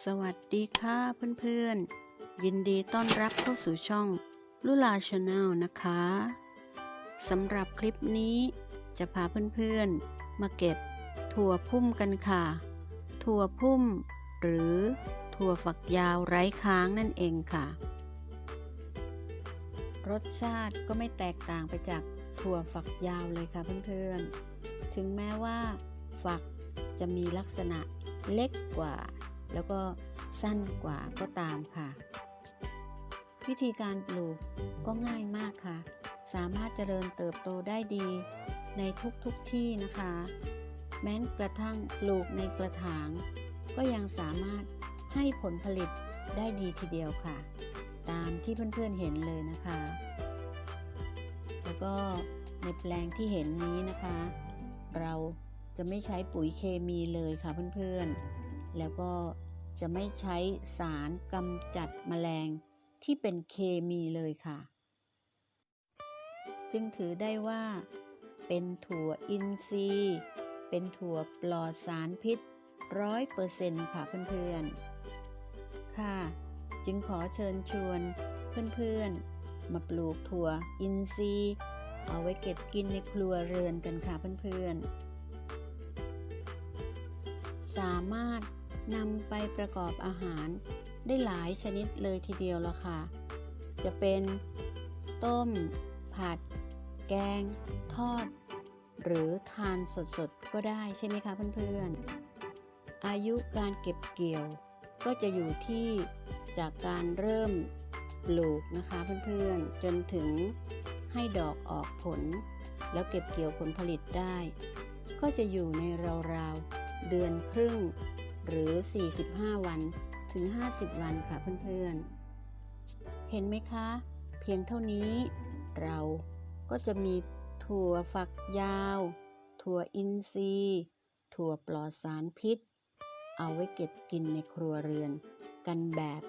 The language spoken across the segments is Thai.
สวัสดีค่ะเพื่อนๆ ยินดีต้อนรับเข้าสู่ช่องลุลาชาแนลนะคะสำหรับคลิปนี้จะพาเพื่อนๆ มาเก็บถั่วพุ่มกันค่ะ ถั่วพุ่ม หรือถั่วฝักยาวไร้ค้างนั่นเองค่ะ รสชาติก็ไม่แตกต่างไปจากถั่วฝักยาวเลยค่ะเพื่อนๆ ถึงแม้ว่าฝักจะมีลักษณะเล็กกว่า แล้วก็สั้นกว่าก็ตามค่ะ วิธีการปลูกก็ง่ายมากค่ะ สามารถเจริญเติบโตได้ดีในทุกๆทที่นะคะ แม้กระทั่งปลูกในกระถาง ก็ยังสามารถให้ผลผลิตได้ดีทีเดียวค่ะ ตามที่เพื่อนๆเห็นเลยนะคะ แล้วก็ในแปลงที่เห็นนี้นะคะ เราจะไม่ใช้ปุ๋ยเคมีเลยค่ะเพื่อนๆ แล้วก็ จะไม่ใช้สารกำจัดแมลงที่เป็นเคมีเลยค่ะ จึงถือได้ว่า เป็นถั่วอินทรีย์ เป็นถั่วปลอดสารพิษร้อยเปอร์เซ็นต์ค่ะเพื่อนๆ ค่ะ จึงขอเชิญชวนเพื่อนๆ มาปลูกถั่วอินทรีย์ เอาไว้เก็บกินในครัวเรือนกันค่ะเพื่อนๆ สามารถ นำไปประกอบอาหารได้หลายชนิดเลยทีเดียวละค่ะ จะเป็น ต้ม ผัด แกง ทอด หรือทานสดๆ ก็ได้ใช่ไหมคะเพื่อนๆ อายุการเก็บเกี่ยว ก็จะอยู่ที่จากการเริ่มปลูกนะคะเพื่อนๆ จนถึงให้ดอกออกผล แล้วเก็บเกี่ยวผลผลิตได้ ก็จะอยู่ในราวๆเดือนครึ่ง หรือ 45 วันถึง 50 วันค่ะเพื่อนๆ เห็นไหมคะ เพียงเท่านี้เราก็จะมีถั่วฝักยาว ถั่วอินทรีย์ ถั่วปลอดสารพิษ เอาไว้เก็บกินในครัวเรือน กันแบบ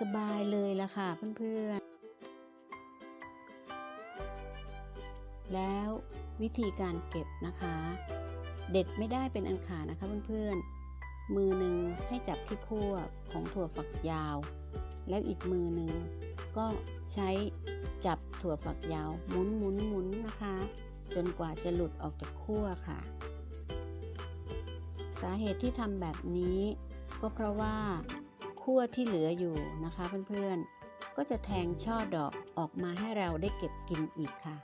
สบายๆเลยละค่ะเพื่อนๆ แล้ววิธีการเก็บนะคะ เด็ดไม่ได้เป็นอันขาดนะคะเพื่อนๆ มือหนึ่งให้จับที่ขั้วของถั่วฝักยาว แล้วอีกมือหนึ่งก็ใช้จับถั่วฝักยาวหมุนหมุนหมุนนะคะ จนกว่าจะหลุดออกจากขั้วค่ะ สาเหตุที่ทำแบบนี้ ก็เพราะว่าขั้วที่เหลืออยู่นะคะเพื่อนๆ ก็จะแทงช่อดอกออกมาให้เราได้เก็บกินอีกค่ะ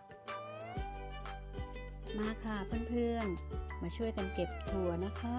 มาค่ะเพื่อนๆ มาช่วยกันเก็บถั่วนะคะ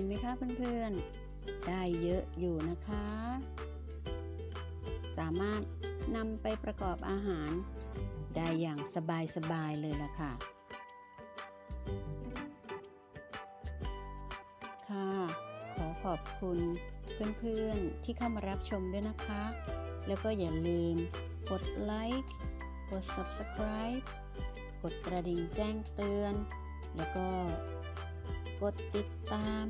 ห็นไหมคะเพื่อนๆ ได้เยอะอยู่นะคะ สามารถนำไปประกอบอาหาร ได้อย่างสบายๆเลยล่ะค่ะ ค่ะ ขอขอบคุณเพื่อนๆที่เข้ามารับชมด้วยนะคะ แล้วก็อย่าลืมกดไลค์กด subscribe กดกระดิ่งแจ้งเตือน แล้วก็ กดติดตาม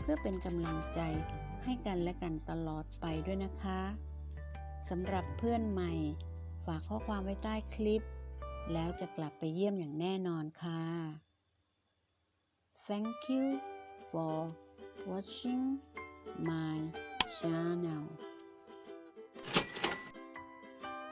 เพื่อเป็นกำลังใจให้กันและกันตลอดไปด้วยนะคะสำหรับเพื่อนใหม่ ฝากข้อความไว้ใต้คลิป แล้วจะกลับไปเยี่ยมอย่างแน่นอนค่ะ Thank you for watching my channel